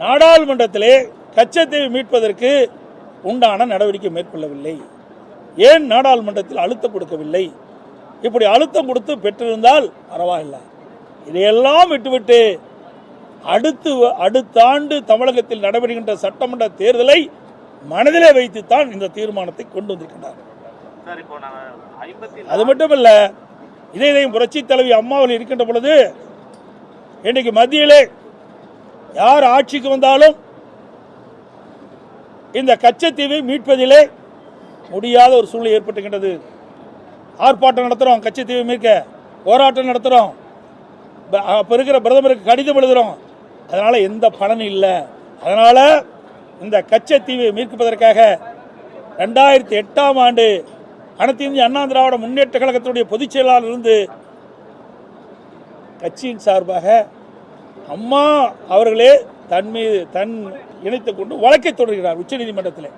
நாடாளுமன்றத்திலே கச்சத்தீவை மீட்பதற்கு உண்டான நடவடிக்கை மேற்கொள்ளவில்லை. ஏன் நாடாளுமன்றத்தில் அழுத்தம் கொடுக்கவில்லை? இப்படி அழுத்தம் கொடுத்து பெற்றிருந்தால் பரவாயில்லை. இதையெல்லாம் விட்டுவிட்டு அடுத்து அடுத்த ஆண்டு தமிழகத்தில் நடைபெறுகின்ற சட்டமன்ற தேர்தலை மனதிலே வைத்துத்தான் இந்த தீர்மானத்தை கொண்டு வந்திருக்கின்றார். அது மட்டுமல்ல இதே இதையும் புரட்சி தலைவி அம்மாவில் இருக்கின்ற பொழுது இன்றைக்கு மத்தியிலே யார் ஆட்சிக்கு வந்தாலும் இந்த கச்சத்தீவை மீட்பதிலே முடியாத ஒரு சூழ்நிலை ஏற்பட்டுகின்றது. ஆர்ப்பாட்டம் நடத்துகிறோம் கச்சத்தீவை மீட்க போராட்டம் நடத்துகிறோம் அப்போ இருக்கிற பிரதமருக்கு கடிதம் எழுதுகிறோம் அதனால் எந்த பலனும் இல்லை. அதனால் இந்த கச்சத்தீவை மீட்பதற்காக ரெண்டாயிரத்தி எட்டாம் ஆண்டு அனைத்து இந்திய அண்ணா திராவிட முன்னேற்ற கழகத்தினுடைய பொதுச் செயலாளர் இருந்து கட்சியின் சார்பாக அம்மா அவர்களே தன் மீது தன் இணைத்துக் கொண்டு வழக்கை தொடர்கிறார் உச்சநீதிமன்றத்தில்.